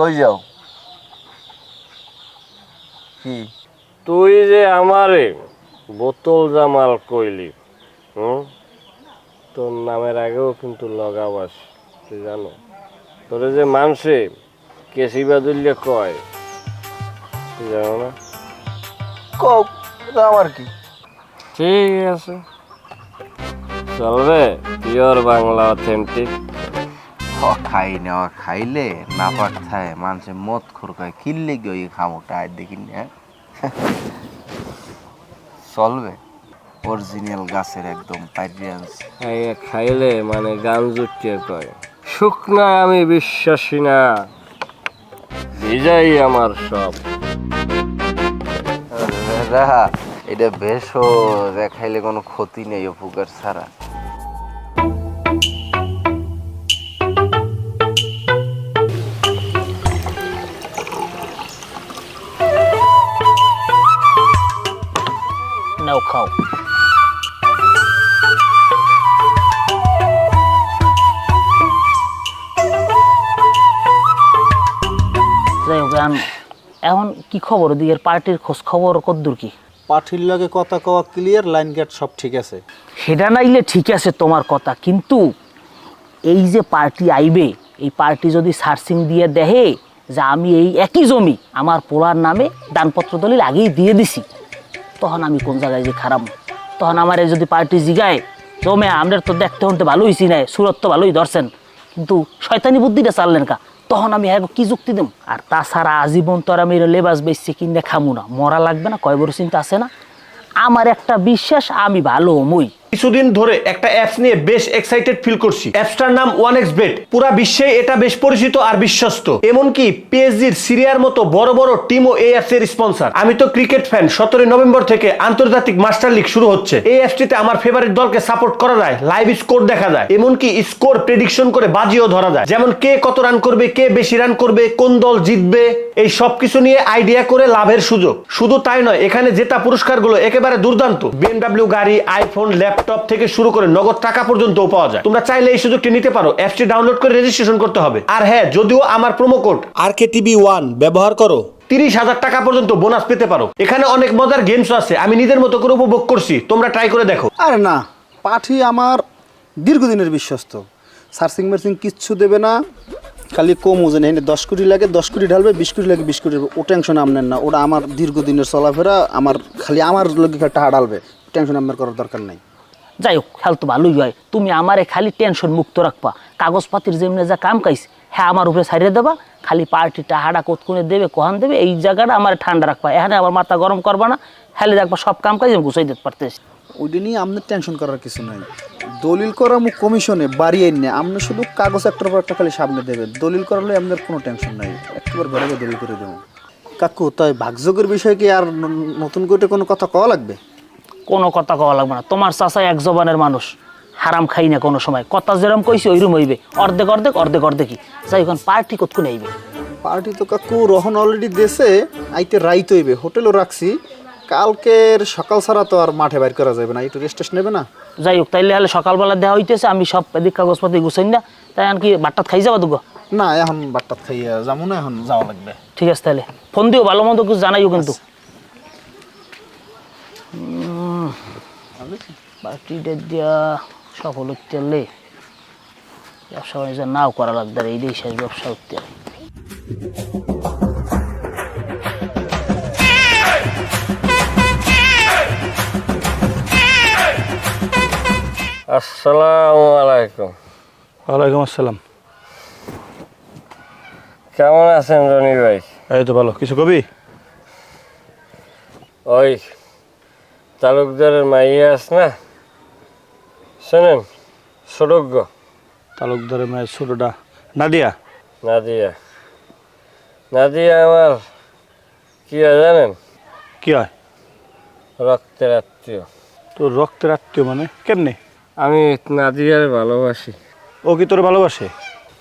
কই যাও? কি? তুই যে আমারে বোতল জামাল কইলি হুম? তোর নামের আগেও কিন্তু লগাবাস তুই জানো? তোরে যে মানসে কেসি বাদুল্য কয় তুই জানো না? কও এটা আমার কি? ঠিক আছে। চলবে পিওর বাংলা অথেন্টিক। খাই নেওয়া খাইলে না পাক থায় মানুষে মদ খুরকায় কিনলে গিয়ে খামোটা আর দেখি না। চলবে। অরিজিনাল গাছের একদম পাইরিয়ান্স খাইয়ে খাইলে মানে গান জুটিয়ে কয়। শুকনায় আমি বিশ্বাসী না। ভিজাই আমার সব। রাহা এটা বেশও খাইলে কোনো ক্ষতি নেই উপকার ছাড়া। নাও খাও যাই হোক এখন কি খবর ওদিকের পার্টির খোঁজ খবর কদ্দূর কি? পাঠির লগে কথা কওয়া ক্লিয়ার লাইন গেট সব ঠিক আছে। সেটা নাইলে ঠিক আছে তোমার কথা কিন্তু এই যে পার্টি আইবে এই পার্টি যদি সার্চিং দিয়ে দেহে যে আমি এই একই জমি আমার পোলার নামে দানপত্র দলিল আগেই দিয়ে দিছি। তখন আমি কোন জায়গায় যে খারাপ? তখন আমার যদি পার্টি জিগায় জমে আমাদের তো দেখতে হতে ভালো হয়েছি না সুরত তো ভালোই ধরছেন। কিন্তু শয়তানি বুদ্ধিটা চাললেন কা? তখন আমি হ্যাঁ কি যুক্তি দেব আর তাছাড়া আজীবন তো আর আমি লেবাস বেচছি, কিনে খামু না। মরা লাগবে না, কয় বড় চিন্তা আছে না? আমার একটা বিশ্বাস, আমি ভালো, মই। কিছুদিন ধরে একটা অ্যাপস নিয়ে বেশ এক্সাইটেড ফিল করছি। অ্যাপসটার নাম ওয়ান এক্স বেট পুরা বিশ্বে এটা বেশ পরিচিত আর বিশ্বস্ত। এমনকি পিএসজির সিরিয়ার মতো বড় বড় টিমও এই অ্যাপস এর স্পন্সর আমি তো ক্রিকেট ফ্যান সতেরোই নভেম্বর থেকে আন্তর্জাতিক মাস্টার লিগ শুরু হচ্ছে। এই অ্যাপসটিতে আমার ফেভারিট দলকে সাপোর্ট করা যায় লাইভ স্কোর দেখা যায়। এমনকি স্কোর প্রেডিকশন করে বাজিও ধরা যায়। যেমন কে কত রান করবে, কে বেশি রান করবে, কোন দল জিতবে, এই সবকিছু নিয়ে আইডিয়া করে লাভের সুযোগ। শুধু তাই নয়, এখানে জেতা পুরস্কারগুলো একেবারে দুর্দান্ত। বিএমডাব্লিউ গাড়ি আইফোন ল্যাপটপ থেকে শুরু করে নগদ টাকা পর্যন্তও পাওয়া যায়। তোমরা চাইলে এই সুযোগটি নিতে পারো। অ্যাপটি ডাউনলোড করে রেজিস্ট্রেশন করতে হবে। আর হ্যাঁ যদিও আমার প্রোমো কোড আর কে টিভি ওয়ান ব্যবহার করো। তিরিশ হাজার টাকা পর্যন্ত বোনাস পেতে পারো। এখানে অনেক মজার গেমস আছে। আমি নিজের মতো করে উপভোগ করছি। তোমরা ট্রাই করে দেখো। আরে না পাঠি আমার দীর্ঘদিনের বিশ্বস্ত। সার্চিং মার্চিং কিচ্ছু দেবে না। খালি কম ওজন এনে দশ কোটি লাগে দশ কোটি ঢালবে বিশ কোটি লাগে বিশ কোটি ঢালবে। ও টেনশন আপনার না। ওটা আমার দীর্ঘদিনের চলাফেরা আমার খালি আমার লোক টাকা ঢালবে। টেনশন আপনার করার দরকার নাই। যাই হোক তো ভালোই হয়। তুমি আমারে খালি টেনশন মুক্ত রাখবা। কাগজপাতির যেমনি যা কাম কাইস হ্যাঁ আমার উপরে ছাড়িয়ে দেবা, খালি পার্টিটা হাড়া কোতকুনে দেবে, কোহান দেবে, এই জায়গাটা আমার ঠান্ডা রাখবা। এখানে আমার মাথা গরম করবা না, খালি দেখবা সব কাম কাজ আমি গুছাই দিতে পারতেছি। ওইটা নিয়ে আপনার টেনশন করার কিছু নাই। দলিল করা মুখ কমিশনে বাড়িয়ে নিয়ে আপনি শুধু কাগজ একটার পর একটা খালি সামনে দেবেন। দলিল করালে আপনার কোনো টেনশন নাই। একবার ঘরে দলিল করে দেবো। কাকু, তাই ভাগযোগের বিষয়ে কি আর নতুন করে কোনো কথা কওয়া লাগবে? কোনো কথা কওয়া লাগবে না। তোমার চাচা এক জবানের মানুষ হারাম খাই না কোনো সময়। কথা যেরকম কইছি ওইরকম হইবে। অর্ধেক অর্ধেক অর্ধেক অর্ধেকই। যাই এখন পার্টি কতক্ষণ আইবে? পার্টি তো কাকু রহন অলরেডি দেশে আইতে রাইত হইবে। হোটেলও রাখছি। কালকের সকাল ছাড়া তো আর মাঠে বাইর করা যাবে না। একটু রেস্ট নেবে না? যাই হোক তাইলে হলে সকালবেলা দেওয়া হইতেছে আমি সব এদিক কাগজপাতি গুছাই না তাই আর কি বাট্টাত খাই যাবা দুগো? না এখন বাট্টাত খাইয়া যাব না এখন যাওয়া লাগবে। ঠিক আছে তাহলে ফোন দিও ভালো মন্দ কিছু জানাইও কিন্তু। দিয়া সফল হচ্ছে ব্যবসা বাণিজ্য নাও করা লাগবে এই শেষ ব্যবসা আসসালামু আলাইকুম। ওয়ালাইকুম আসসালাম। কেমন আছেন রনি ভাই? এই তো ভালো। কিছু কবি? ওই তালুকদারের মাইয়া আস না? শোনেন সৌরজ্ঞ। তালুকদারের মায়ের ছোটটা। নাদিয়া? নাদিয়া। নাদিয়া আমার কি হয় জানেন? কি হয়? রক্তের আত্মীয়। তোর রক্তের আত্মীয় মানে? কেমনে? আমি নাদিয়ার ভালোবাসি। ও কি তোর ভালোবাসে?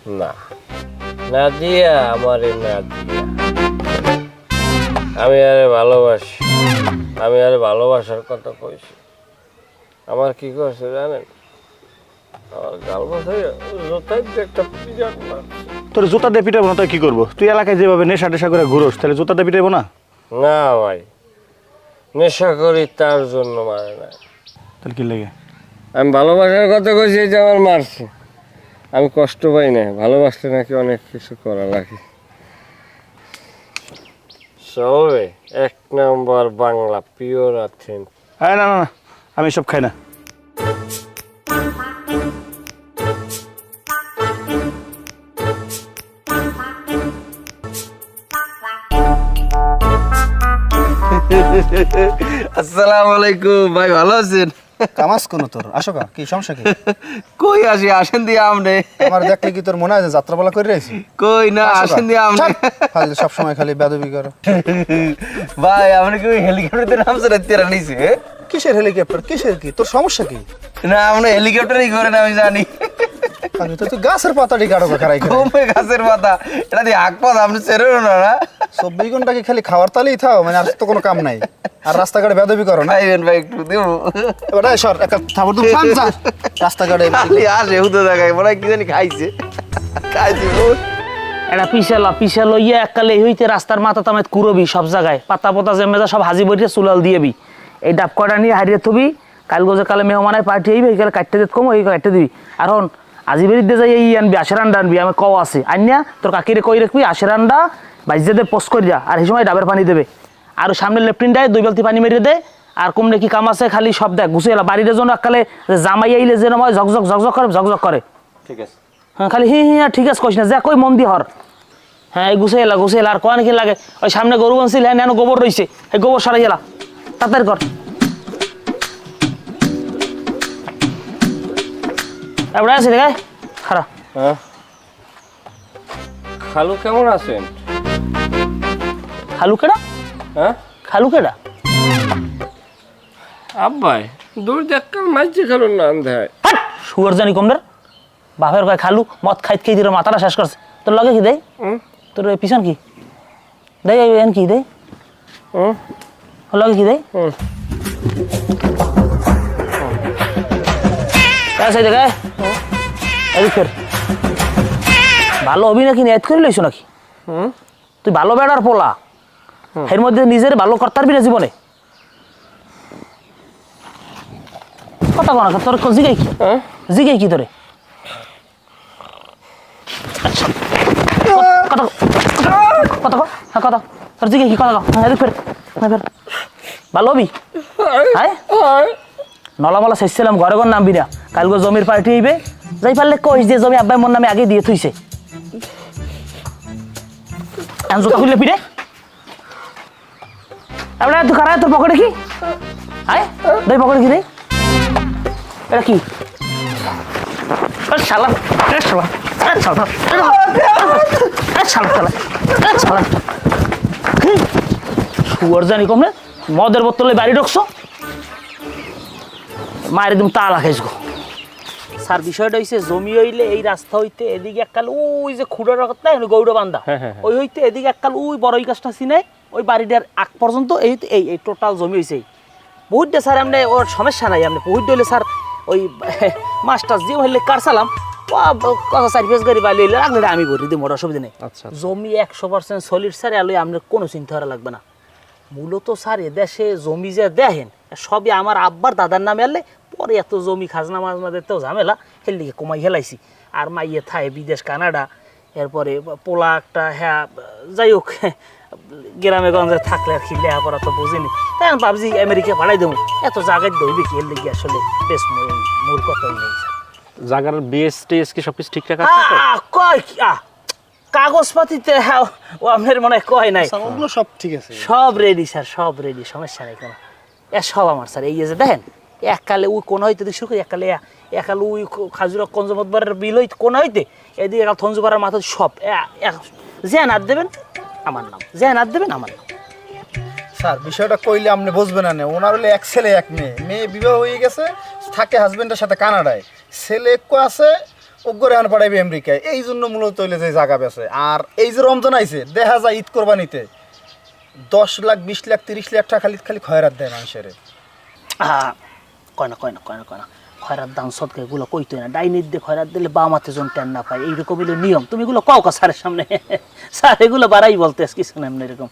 না। নাদিয়া আমারে নাদিয়া। আমি আরে ভালোবাসি। আমি আরে ভালোবাসার কথা কইছি। আমার কি করছে জানেন? আমার গাল দিয়ে একটা মারছে। তোর জুতা দিয়ে পিটাবো না তাই কি করব? তুই এলাকায় যেভাবে নেশা টেশা করে ঘুরোস তাহলে জুতা দিয়ে পিটাবো না? না ভাই নেশা করি তার জন্য মারে না। তাহলে কি লেগে? আমি ভালোবাসার কথা কইছি এই যে আমার মারছে। আমি কষ্ট পাই না ভালোবাসতে নাকি অনেক কিছু করা লাগে। সবে এক নম্বর বাংলা পিওর আছেন হ্যাঁ না না না আমি সব খাই না। আসসালামু আলাইকুম ভাই ভালো আছেন? কামাস কোন তোর আসো কা কি সমস্যা কি? কই আসি আসেন দিয়ে আমনে। আমার দেখলে কি তোর মনে যে যাত্রাপালা করে রইছি কই না আসেন দিয়া আমনে। খালি সবসময় খালি বেদবি করো। ভাই আমনে কি হেলিকপ্টারে নামছে তেরা নিছে কিসের হেলিকপ্টার কিসের কি? তোর সমস্যা কি? না আপনি হেলিকপ্টারই করেন আমি জানি। আমি তো তুই গাছের পাতাটি গাড়ো খারাই করে। কমে গাছের পাতা। এটা দিয়ে পাতা আপনি চেরেন না না? চব্বিশ ঘণ্টা কি খালি খাওয়ার তালেই থাও? মানে আর তো কোনো কাম নাই। আর রাস্তাঘাটে বেদবি করো না। ভাই একটু দেবো। এবার সর একটা যা। রাস্তাঘাটে খালি আসে হুতো জায়গায় মনে কি জানি খাইছে। খাইছে। এটা পিছালা পিছা লইয়া এককালে হইতে রাস্তার মাথা তামাত কুরবি সব জায়গায়। পাতা পাতা জেমেজা সব হাজি বইতে চুলাল দিয়েবি এই ডাব কটা নিয়ে হারিয়ে থবি কাল গোজে কালে মেহমানায় পার্টি হইবে এইকালে কাটতে দিত কম ওই কাটতে দিবি। আর হন আজি বেরিতে যাই এই আনবি আশের আন্ডা আনবি আমি কও আছে। আনিয়া তোর কাকিরে কই রাখবি আশের আন্ডা বাইজে দে পোস্ট করি যা আর এই সময় ডাবের পানি দেবে। আর সামনে লেফটিন দেয় দুই বালতি পানি মেরে দে আর কমনে কি কাম আছে খালি সব দেখ গুছিয়ে এলা বাড়িতে যেন এককালে জামাই আইলে যেন হয় ঝকঝক ঝকঝক করে ঝকঝক করে। ঠিক আছে। হ্যাঁ খালি হি হি হ্যাঁ, ঠিক আছে কইস না যা কই মন দি হর। হ্যাঁ এই গুছে এলা গুছে এলা আর কয় কি লাগে? ওই সামনে গরু বানছিল হ্যাঁ নেন গোবর রইছে এই গোবর সরাই এলা তাড়াতাড়ি কর এবার আছে দেখায় খারাপ হ্যাঁ। খালু কেমন আছেন? খালু কেডা? হ্যাঁ? খালু কেডা? আব্বাই দূর দেখাল মাঝে খালুর না দেয়। সুগার জানি কমদের বাপের কয় খালু মদ খাইত খেয়ে দিলে মাথাটা শেষ করছে। তোর লগে কি দেয় তোর পিছন কি? দেয় এন কি দেয় লগে কি দেয় হুম। আছে দেখায় ফের। ভালো হবি নাকি? নেট করে লইছো নাকি? তুই ভালো বেড়ার পোলা। এর মধ্যে নিজের ভালো করতে পারবি না জীবনে কথা কনা তোর জিগাই কি জিগাই কি? তোরে কথা কথা ক হ্যাঁ কথা তোর জিগাই কি কথা এদিক ফের ফের ভালো হবি হ্যাঁ নলামালা শেষছিলাম ঘরে ঘর নামবি না। কালকে জমির পার্টি হইবে। যাই পারলে কইস যে জমি আব্বাই মোর নামে আগে দিয়ে থইছে। জুতা খুললে পিড়ে এবার তুই খারাপ তোর পকেটে কি? আয় দেই পকেটে কি দেই এটা কি? শালা শালা শালা শালা? শুয়ার জানি কমনে মদের বোতলে বাড়ি ঢুকছো? মায়ের একদম তালা খাইস গো। স্যার বিষয়টা হইছে জমি হইলে এই রাস্তা হইতে এদিকে এককাল ওই যে খুঁড়ো রাখত না গৌড় বান্ধা ওই হইতে এদিকে এককাল ওই বড় এই গাছটা চিনে ওই বাড়িটার আগ পর্যন্ত এই এই এই টোটাল জমি হইছে। এই। বহুতটা স্যার আপনি ওর সমস্যা নাই আপনি বহুত হইলে স্যার ওই মাস্টার যে হইলে কার সালাম? কথা চার পেঁচ গাড়ি বালি হইলে আমি ভরি দিই মোটর অসুবিধা নেই। আচ্ছা জমি একশো পার্সেন্ট সলিড স্যার এলো আপনার কোনো চিন্তা করা লাগবে না। মূলত স্যার এদেশে জমি যে দেখেন সবই আমার আব্বার দাদার নামে আনলে পরে এত জমি খাজনা মাজনা দিতেও ঝামেলা হেল দিকে কমাই হেলাইছি আর মাইয়ে থায় বিদেশ কানাডা এরপরে পোলা একটা হ্যাঁ যাই হোক গ্রামে গঞ্জে থাকলে আর কি লেখাপড়া তো বুঝিনি। তাই আমি ভাবছি আমেরিকা ভাড়াই দেবো। এত জায়গায় দইবে কি এর দিকে আসলে বেশ মূল- কথাই নেই জাগার বিএস টিএস কি সবকিছু ঠিকঠাক আছে তো? আহ, কয় কাগজপাতিতে হ্যাঁ, ও আপনার মনে হয় কয় নাই? ওগুলো সব ঠিক আছে। সব রেডি স্যার সব রেডি সমস্যা নেই কোনো। এ সব আমার স্যার এই যে দেখেন এককালে ওই কোন হইতে শুরু করি এককালে একালে ওই খাজুরা কঞ্জমতবারের বিল হইতে কোন হইতে? এদিকে থঞ্জুপাড়ার মাথা সব যে নাত দেবেন আমার নাম যে নাত দেবেন আমার নাম। স্যার, বিষয়টা কইলে আপনি বুঝবেন না ওনার হলে এক ছেলে, এক মেয়ে। মেয়ে বিবাহ হয়ে গেছে, থাকে হাজবেন্ডের সাথে কানাডায়। ছেলে একটু আছে অগ্রে আন পাঠাইবে আমেরিকায়। এই জন্য মূলত হইলে যে জায়গা বেছে। আর এই যে রমজান আইছে, দেখা যায় ঈদ কোরবানিতে, দশ লাখ, বিশ লাখ, তিরিশ লাখ টাকা খালি খালি খয়রাত দেয় মানুষের। কয় না কয় না কয় না কয় না। খয়রাত দান সদকা, এগুলো কইতো না। ডাইনির দিয়ে খয়রাত দিলে বাম হাতে জন টেন না পায়। এইরকম নিয়ম। তুমি এগুলো কও কা স্যারের সামনে? স্যার, এগুলো বাড়াই বলতে কিছু না এরকম।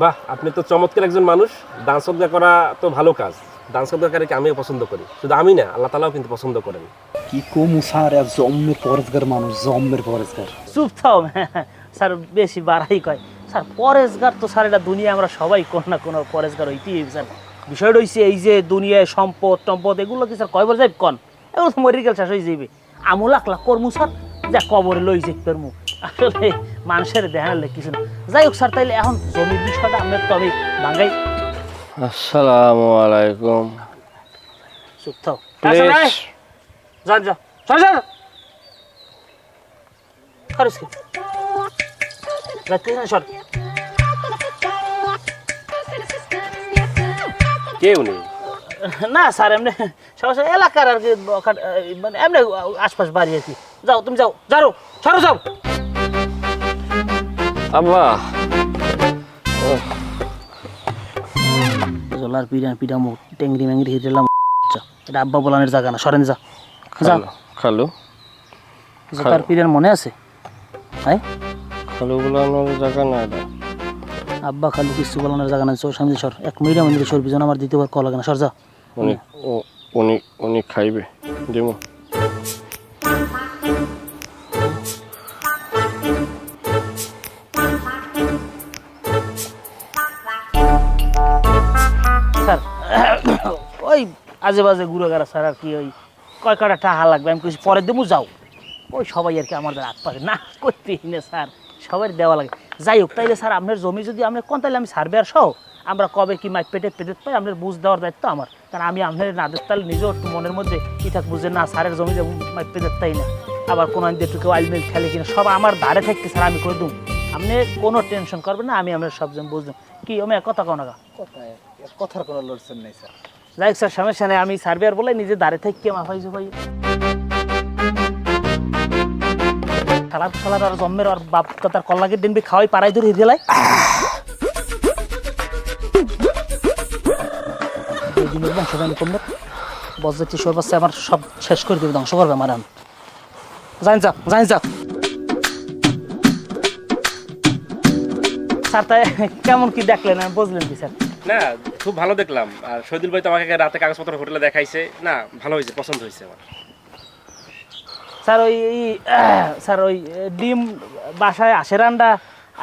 বাহ আপনি তো চমৎকার একজন মানুষ। দান সদ্গা করা তো ভালো কাজ। দান সদ্গাকারীকে আমিও পছন্দ করি। শুধু আমি না আল্লাহ তালাও কিন্তু পছন্দ করেন। কি কমু স্যার জম্মের পরেজগার মানুষ জম্মের পরেজগার চুপ থাও স্যার বেশি বাড়াই কয়। স্যার পরেশগার তো স্যার এটা দুনিয়া আমরা সবাই কোন না কোনো পরেশগার হইতেই হবে, স্যার। বিষয়টা হইছে এই যে দুনিয়ায় সম্পদ টম্পদ এগুলো কি স্যার কয়বার যাইব? কন? এগুলো তো মরি গেল শেষ হয়ে যাইবে। আমু লাখ লাখ কর্মু স্যার। যা কবরে লই যাই পারমু আসলে মানুষের দেখালে কিছু না। যাই হোক স্যার তাইলে এখন জমির বিষয়টা আমরা তো আমি ভাঙ্গাই আসসালামু আলাইকুম। চুপ থাও যান যা সর সর খরচ কি না সর কে উনি? না স্যার এমনি সমস্যা এলাকার আর কি মানে এমনি আশপাশ বাড়ি আর কি। যাও তুমি যাও। যাও সরো যাও আব্বা। জলার পিড়া পিড়ামো টেংরি ম্যাংরি হিরেলাম এটা আব্বা বলানের জায়গা না সরেন যা। যাও খালু জলার মনে আছে? হ্যাঁ খালু বলানোর জায়গা না এটা। আব্বা খালু কিছু বলানোর জায়গা না চোর সামনে সর। এক মিনিট মন্দিরে সর পিছনে আমার দ্বিতীয়বার কল লাগে না সর যা। উনি উনি উনি খাইবে। দিব আজে বাজে গেরা স্যার আর কি ওই কয় কটা টাকা লাগবে? আমি কিছু পরে দেবো যাও। ওই সবাই আর কি আমাদের হাত পারে না করতেই না, স্যার সবার দেওয়া লাগে। যাই হোক, তাইলে স্যার, আপনার জমি যদি আপনি কোন তাহলে আমি সার্ভেয়ার সহ আমরা কবে কি মাইক পেটে পেটে পাই, আপনার বুঝ দেওয়ার দায়িত্ব আমার। কারণ আমি আপনার না দেখতে তাহলে নিজেও একটু মনের মধ্যে কি থাক বুঝে না, স্যারের জমিতে মাইক পেটে তাই না। আবার কোনো দিন একটু কেউ আইলমেল খেলে কিনা, সব আমার ধারে থাকতে স্যার, আমি করে দিন আপনি কোনো টেনশন করবেন না, আমি আপনার সব বুঝলাম কি আমি কথা কো না কথার কোনো লড়ছেন নাই, স্যার। যাই হোক স্যার, সমস্যা নেই, আমি সার্ভেয়ার বলে নিজে দাঁড়ে থেকে মাফাই ভাই খালার খালার আর জন্মের আর বাপ তার কল্লাকে দিনবি খাওয়াই পাড়াই ধরে হিদেলাই দিনের সব আমার সব শেষ করে দেবে, ধ্বংস করবে আমার আমি জানি যাক জানি যাক স্যার, তাই কেমন কি দেখলেন, আমি বুঝলেন কি, স্যার? না খুব ভালো দেখলাম। আর শহীদুল ভাই তো আমাকে রাতে কাগজপত্র হোটেলে দেখাইছে। না ভালো হয়েছে পছন্দ হয়েছে আমার। স্যার ওই স্যার ওই ডিম বাসায় আসে রান্ডা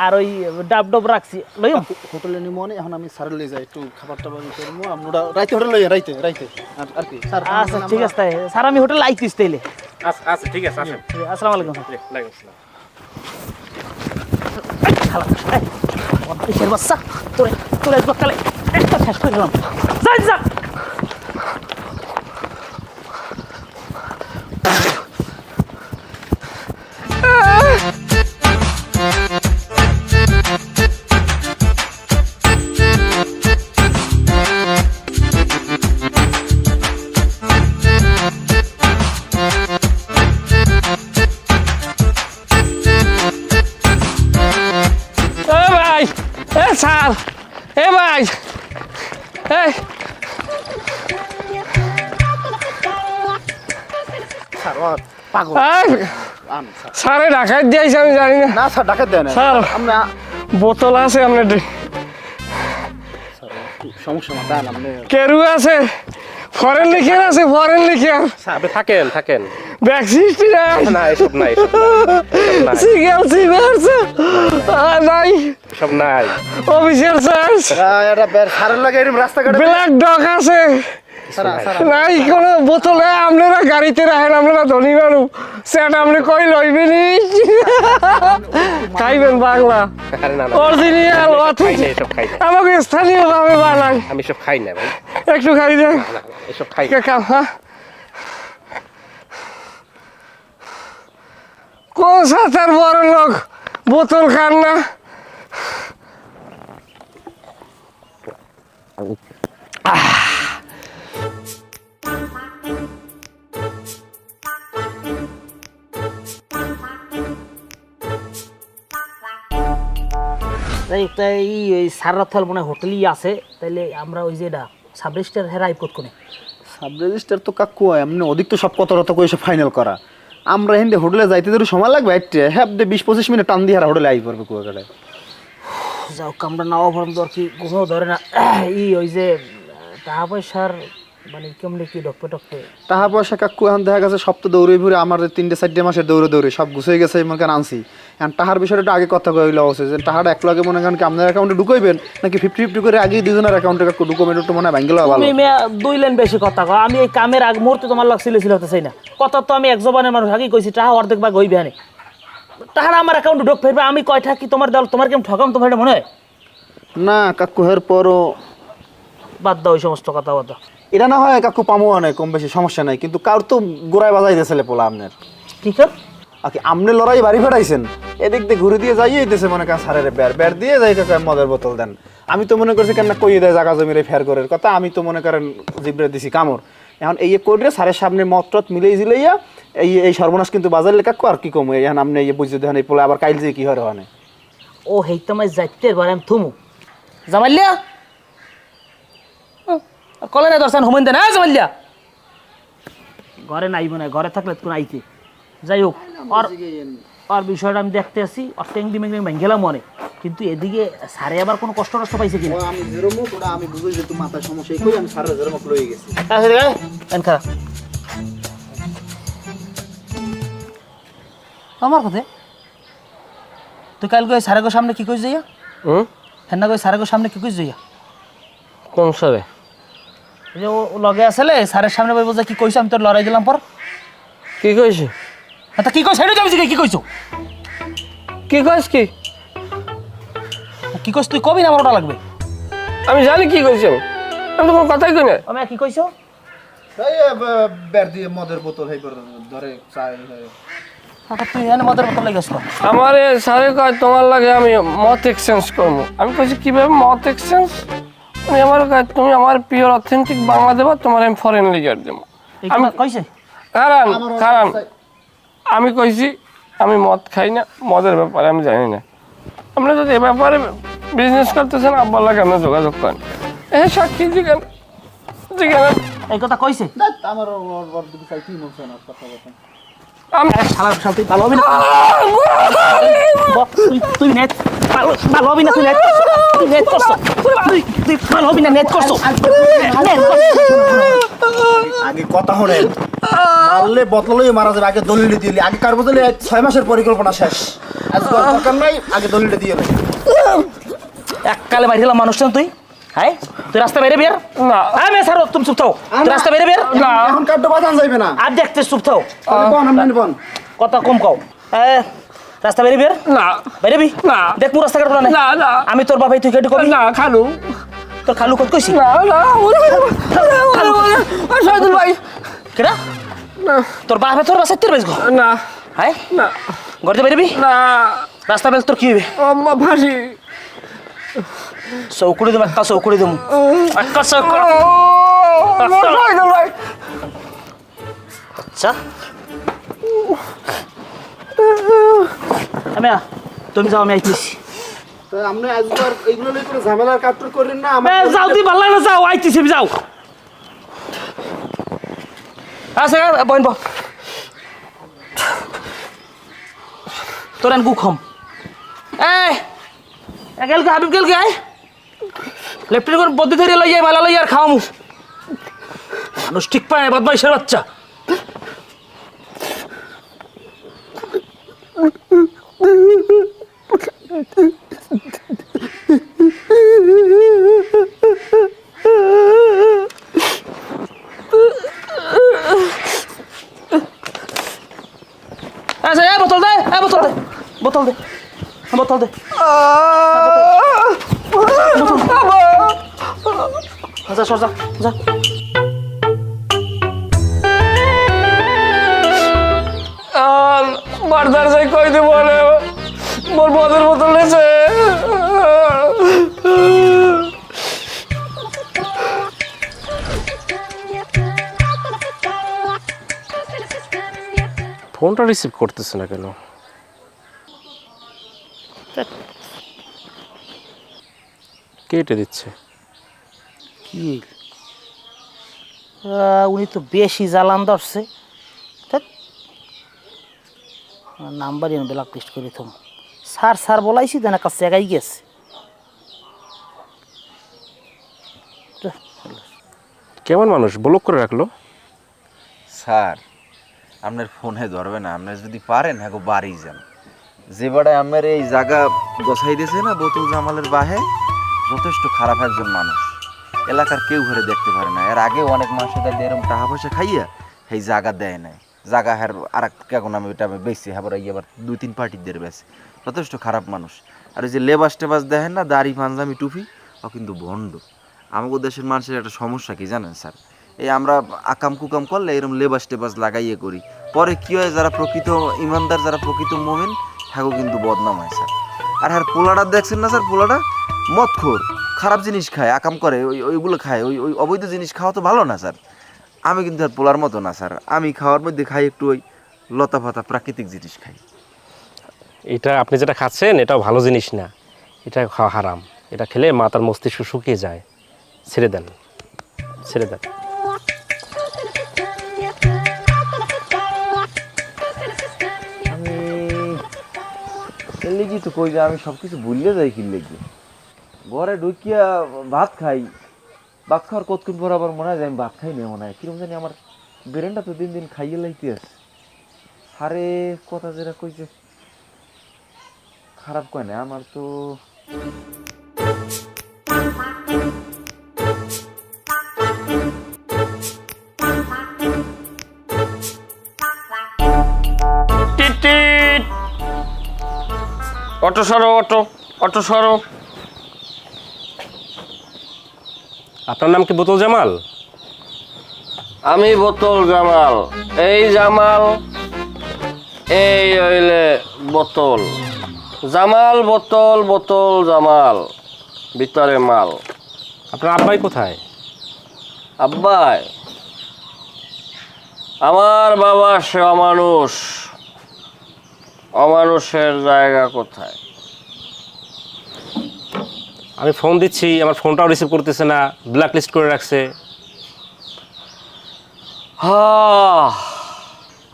আর ওই ডাব ডব রাখছি। লই হোটেলে নিয়ে মনে এখন আমি স্যারের লই যাই একটু খাবার টাবার করব আমরা রাইতে হোটেল লই রাইতে রাইতে। আর আর কি স্যার আচ্ছা ঠিক আছে তাই। স্যার আমি হোটেল আইতিস তাইলে। আচ্ছা আচ্ছা ঠিক আছে আসেন। আসসালামু আলাইকুম। স্যার ওয়ালাইকুম আসসালাম। খালা এই, বাচ্চা তোরে তোরে একবার কালে একটা শেষ করে দিলাম যাই স্যারে দিয়েছে আমি জানি না। না স্যার ডাকাত দেন স্যার আমরা বোতল আছে আপনার সমস্যা না দেন আপনি। কেরু আছে ফরেন লিখিয়ার আছে ফরেন লিখিয়ার আপনি থাকেন থাকেন। ব্যাক সিস্টি নাই না এসব নাই এসব নাই সিগেল সিগার্স নাই। এসব নাই। অফিসিয়াল চার্জ এটা বের স্যারের লাগে এরকম রাস্তাঘাটে ব্ল্যাক ডগ আছে। নাই কোনো বোতলে আপনারা গাড়িতে রাখেন আপনারা ধনী মানুষ। সেটা আপনি কই লইবেনি খাইবেন বাংলা আরে না না অরিজিনাল আমাকে স্থানীয় ভাবে বানাই আমি এসব খাই না ভাই। একটু খাই দেন। এসব খাই। কাম হ্যাঁ? কোন সাঁতার বড় লোক বোতল খান না? তাই তাই ওই সাররাত মনে হয় হোটেলই আছে। তাইলে আমরা ওই যে এটা সাব রেজিস্টার হেরাই কোত কোনে সাব রেজিস্টার তো কাকু এমনি অধিক তো সব কত রত কইসে ফাইনাল করা। আমরা হিন্দে হোটেলে যাইতে ধরো সময় লাগবে একটা হ্যাঁ দে বিশ পঁচিশ মিনিট টান দিয়ে আর হোটেলে আই পড়বে কুয়াকাটায় যাও কামড়া নাও ভরম দর কি ঘুমেও ধরে না। ই ওই যে টাকা পয়সার মানে কেমনি কি ডকপে টকপে টাকা পয়সা কাকু এখন দেখা গেছে সব তো দৌড়ে ঘুরে আমার তিনটে চারটে মাসের দৌড়ে দৌড়ে সব গুছিয়ে গেছে মনে করেন আনছি। এখন টাকার বিষয়টা আগে কথা কইল অবশ্যই যে টাকাটা এক লগে মনে করেন কি আপনার অ্যাকাউন্টে ঢুকাইবেন নাকি ফিফটি ফিফটি করে আগে দুজনের অ্যাকাউন্টে কাকু ঢুকবেন একটু মনে হয় ভাঙ্গেল ভালো। তুমি মেয়ে দুই লাইন বেশি কথা কও আমি এই কামের আগ মুহূর্তে তোমার লগ সিলে হতে চাই না। কথা তো আমি এক জবানের মানুষ আগেই কইছি টাকা অর্ধেক বা গইবে আনে। টাকা আমার অ্যাকাউন্টে ঢোক ফেরবে আমি কয়টা কি তোমার দল তোমার কেমন ঠকাম তোমার এটা মনে হয়? না কাকু এর পরও বাদ দাও ওই সমস্ত কথা বাদ দাও। এটা না হয় কাকু পামো অনেক কম বেশি সমস্যা নাই কিন্তু কার তো গোড়ায় বাজাই দিয়েছে পোলা আপনার ঠিক আছে আকি আমনে লড়াই বাড়ি ফেরাইছেন এদিক দিয়ে ঘুরে দিয়ে যাইয়ে দিতেছে মনে করেন সারের বের বের দিয়ে যাই কাকা মদের বোতল দেন। আমি তো মনে করছি কেন কইয়ে দেয় জাগা জমিরে ফের করার কথা আমি তো মনে করেন জিবরে দিছি কামড়। এখন এই করে সারের সামনে মত টত মিলেই জিলাইয়া এই এই সর্বনাশ কিন্তু বাজার লেখা আর কি কম? এখন আপনি এই বুঝতে দেখেন এই পোলা আবার কাইল যে কি হয় ও হেইতামাই যাইতে ঘরে আমি থুমু। জামাইলিয়া? কলে না দর্শন হোমেন দেন হ্যাঁ জামাইলিয়া। ঘরে নাইব না ঘরে থাকলে তো যাই হোক আর আর বিষয়টা আমি দেখতে আসি আর টেংডি মেংডি ভেঙ্গেলাম মনে। কিন্তু এদিকে সারে আবার কোনো কষ্ট টষ্ট পাইছে কিনা? আমি আমি বুঝে যে তোমার মাথায় সমস্যা কই আমি সারের যেরমুক লয়ে গেছি। এন খারাপ আমার কথা? তুই কাল গই সারে সামনে কি কইস যাইয়া? হুম? হেন গই সারে সামনে কি কইস যাইয়া? কোন সারে এই যে ও লগে আসলে স্যারের সামনে বলব যে কি কইছো? আমি তোর লড়াই দিলাম পর। কি কইছি? তা কি কইছ? যাবি কি কইছো? কি কইস কি? কি কইছ? তুই কবি না আমার ওটা লাগবে? আমি জানি কি কইছি। আমি আমি তো কোনো কথাই কই না। আমি কি কইছো? এই বের দিয়ে মদের বোতল হেই ধরে চাই তা তুই এনে মদের বোতল আমার সারে কয় তোমার লাগে আমি মত এক্সচেঞ্জ করব। আমি কইছি কীভাবে মত এক্সচেঞ্জ উনি আমার তুমি আমার পিওর অথেন্টিক বাংলা দেবা তোমার আমি ফরেন লিগার দেবো। কইছে? কারণ কারণ আমি কইছি আমি মদ খাই না মদের ব্যাপারে আমি জানি না। আপনি যদি এ ব্যাপারে বিজনেস করতেছেন আব্বার লাগে আপনি যোগাযোগ করেন। এ সাক্ষী জিজ্ঞেন জিজ্ঞেন এই কথা কইছে? আমার কথা কথা আমি আগে কথা হলে মারলে বদললেই মারা যাবে, আগে দলিল দিলি। আগে কার বদলে? ছয় মাসের পরিকল্পনা শেষ। আজকে দরকার নাই, আগে দলিলটা দিয়ে দেয় এককালে বাইরে গেলাম মানুষ তুই? হ্যাঁ তুই রাস্তা বাইরে বের? না। হ্যাঁ মে স্যার তুমি চুপ থাও। তুই রাস্তা বাইরে বের? না। এখন কার্ডটা বাজান যাইবে না? আর দেখতে চুপ থাও। বন আমি বন। কথা কম কও। এ, রাস্তা বেরিয়ে বের? না। বাইরে বি? না। দেখ পুরো রাস্তা কাটবো না না। আমি তোর বাবাই তুই কেটে কবি? না খালু। তোর খালু কত কইছি? না না শহীদুল ভাই। কেডা? না। তোর বাপে তোর বাসায় তের গো না। হ্যাঁ না। গড়তে বাইরে বি? না। রাস্তা বেল তোর কি হবে আম্মা ফাঁসি চৌকুড়ি দেবো একটা চৌকুড়ি দেবো একটা চৌকুড়ি শহীদুল আচ্ছা। আমি তুমি যাও আমি আইতেছি। আপনি আজকে আর এইগুলো নিয়ে কোনো ঝামেলার কাপড় করেন না এ, যাও তুই ভালো লাগে না যাও আইতেছি আমি, যাও। আচ্ছা বইন বল। তোর গুখম এই গেল হাবিব গেল গে লেফটেন্ট করে বদ্দি ধরে লই যাই মালা লইয়া আর খাওয়ামু। মানুষ ঠিক পায় না বদমাইশের বাচ্চা আচ্ছা এ বোতল দে এ বোতল দে বোতল দে বোতল দে আচ্ছা সর যা যা। আর বারদার যাই কই দিব মোর মদের বোতল লেছে ফোনটা রিসিভ করতেছে না কেন? কেটে দিচ্ছে। কি? উনি তো বেশি জ্বালান ধরছে। নাম্বারই আমি ব্ল্যাক লিস্ট করে থম। স্যার স্যার বলাইছি দেন একটা জায়গায় গেছে। কেমন মানুষ? ব্লক করে রাখল। স্যার আপনার ফোনে ধরবে না। আপনার যদি পারেন হ্যাঁ গো বাড়ি যান। যে বাড়ায় আমার এই জায়গা গোছাই দিয়েছে না বোতল জামালের বাহে যথেষ্ট খারাপ একজন মানুষ। এলাকার কেউ ঘরে দেখতে পারে না। এর আগে অনেক মানুষের কাছে এরকম টাকা পয়সা খাইয়া এই জায়গা দেয় নাই। জায়গা হ্যার আর এক কেমন আমি আমি বেশি হ্যাঁ আবার দুই তিন পার্টিদের বেশি যথেষ্ট খারাপ মানুষ। আর ওই যে লেবাস টেবাস দেখেন না, দাড়ি পাঞ্জামি টুপি, ও কিন্তু ভণ্ড। আমাদের দেশের মানুষের একটা সমস্যা কি জানেন স্যার? এই আমরা আকাম কুকাম করলে এরকম লেবাস টেবাস লাগাইয়ে করি। পরে কী হয়, যারা প্রকৃত ইমানদার, যারা প্রকৃত মোমেন হ্যাঁ কিন্তু বদনাম হয় স্যার। আর হ্যাঁ পোলাটা দেখছেন না স্যার? পোলাটা মদখোর। খারাপ জিনিস খায় আকাম করে ওই ওইগুলো খায় ওই ওই অবৈধ জিনিস খাওয়া তো ভালো না স্যার। আমি কিন্তু আর পোলার মতো না স্যার। আমি খাওয়ার মধ্যে খাই একটু ওই লতা পাতা প্রাকৃতিক জিনিস খাই। এটা আপনি যেটা খাচ্ছেন এটাও ভালো জিনিস না। এটা খাওয়া হারাম। এটা খেলে মাথার মস্তিষ্ক শুকিয়ে যায়। ছেড়ে দেন। ছেড়ে দেন। আমি তো কই যে আমি সব কিছু ভুললে যাই কি লেগে? ঘরে ঢুকিয়া ভাত খাই। ভাত খাওয়ার কতক্ষণ পর আবার মনে হয় আমি ভাত খাই না। মনে হয় কীরকম জানি আমার ব্রেনটা তো দিন দিন খাইয়ে লাইতে আছে। আরে, কথা যেটা কইছে, খারাপ কয় না, আমার তো অটো সরো, অটো অটো সরো। আপনার নাম কি বোতল জামাল? আমি বোতল জামাল। এই জামাল এই হইলে বোতল। জামাল বোতল বোতল জামাল। ভিতরে মাল। আপনার আব্বাই কোথায়? আব্বাই? আমার বাবা সে অমানুষ। অমানুষের জায়গা কোথায়? আমি ফোন দিচ্ছি, আমার ফোনটাও রিসিভ করতেছে না ব্ল্যাক লিস্ট করে রাখছে। হা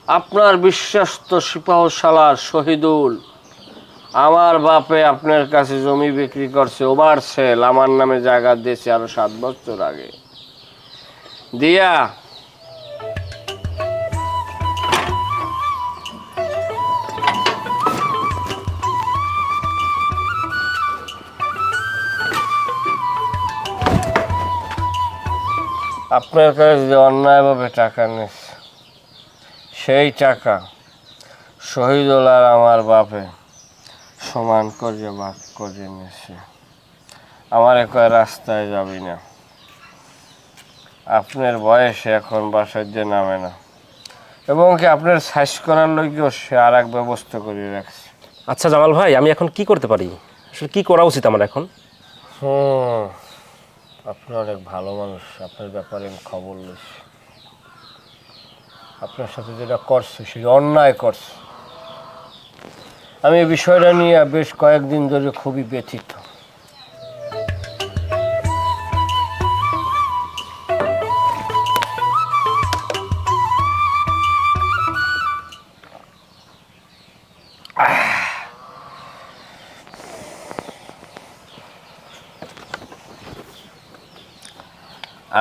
আপনার বিশ্বস্ত সিপাহশালার শহীদুল। আমার বাপে আপনার কাছে জমি বিক্রি করছে ওভার সেল আমার নামে জায়গা দিয়েছে আরও সাত বছর আগে। দিয়া আপনার কাছে যে অন্যায়ভাবে টাকা নিচ্ছে সেই টাকা শহীদুল আর আমার বাপে সমান করে ভাগ করে নিয়েছে আমার কয় রাস্তায় যাবি না। আপনার বয়সে এখন বাসার যে নামে না। এবং কি আপনার সাইজ করার লোকেও সে আর এক ব্যবস্থা করে রাখছে। আচ্ছা জামাল ভাই আমি এখন কি করতে পারি? আসলে কি করা উচিত আমার এখন? হুম। আপনি অনেক ভালো মানুষ, আপনার ব্যাপারে আমি খবর লইছি। আপনার সাথে যেটা করছে সেটা অন্যায় করছে। আমি এই বিষয়টা নিয়ে বেশ কয়েকদিন ধরে খুবই ব্যথিত।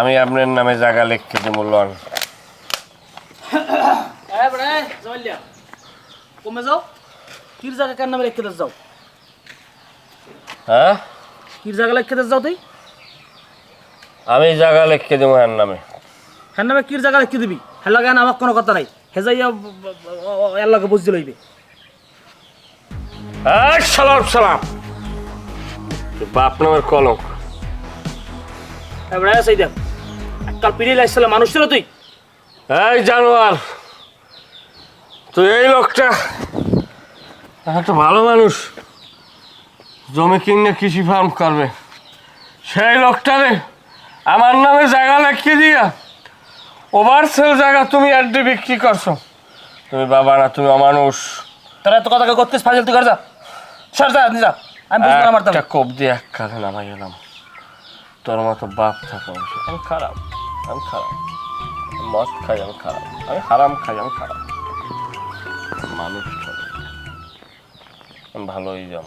আমি আপনার নামে জায়গা লিখতে দেবো লন। কমে যাও। কির জায়গা কার নামে লিখতে যাও? হ্যাঁ? কির জায়গা লিখতে যাও তুই? আমি জায়গা লিখতে দেবো এর নামে। হ্যাঁ নামে কির জায়গা লিখতে দিবি? হ্যাঁ লাগে আমার কোনো কথা নাই। হে যাইয়া এর লগে বুঝতে লইবে। সালাম সালাম। বাপ নামের কলঙ্ক। এবারে সেই দেখ। কাল পিড়ি লাগছিল মানুষ ছিল তুই? এই জানোয়ার তুই এই লোকটা একটা ভালো মানুষ। জমি কিনে কৃষি ফার্ম করবে। সেই লোকটারে আমার নামে জায়গা লিখিয়ে দিয়া ওভার সেল জায়গা তুমি অ্যাডে বিক্রি করছ। তুমি বাবা না তুমি অমানুষ। তোরা তো কথা করতেছ ফাজিল তুই যা। সর যা যা। আমি বুঝব না একটা এক কাঁধে নামাই এলাম তোর মতো বাপ থাকা। আমি খারাপ। আমি খারাপ মদ খাই আমি খারাপ আমি হারাম খাই আমি খারাপ মানুষ। আমি ভালো হয়ে যাব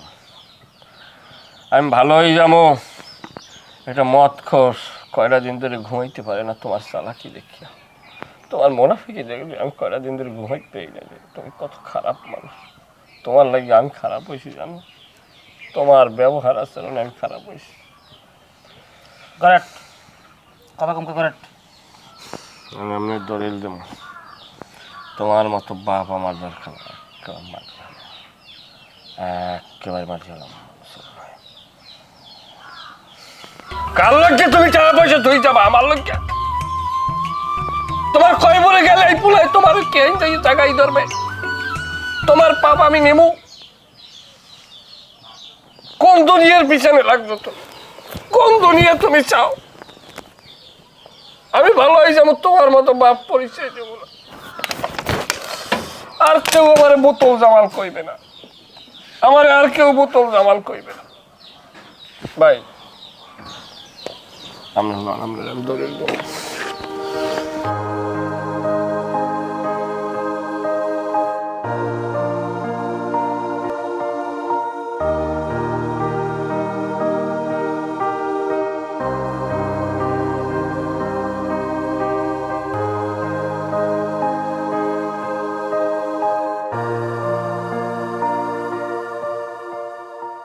আমি ভালো হয়ে যাব এটা মদ খোস কয়টা দিন ধরে ঘুমাইতে পারে না, তোমার চালাকি দেখিয়া। তোমার মোনাফিকে দেখবে, আমি কয়টা দিন ধরে ঘুমাইতে পারি না যে। তুমি কত খারাপ মানুষ। তোমার লাগে আমি খারাপ হয়েছি, জানো? তোমার ব্যবহার আচরণ আমি খারাপ হয়েছি। কারেক্ট কথা কমকে কারেক্ট আমি দলিল দেব। তোমার মতো বাপ আমার দরকার একেবারে কার তুমি টাকা পয়সা যাবা। আমার তোমার কয় বলে গেলে এই তোমার কে টাকাই ধরবে? তোমার পাপ আমি নেব। কোন দুনিয়ার পিছনে লাগছো তুমি? কোন দুনিয়া তুমি চাও? আমি ভালো হয়ে আমার তোমার মতো বাপ পরিচয় দেবো না। আর কেউ আমার বোতল জামাল কইবে না। আমার আর কেউ বোতল জামাল কইবে না। ভাই, আমরা আমরা দেবো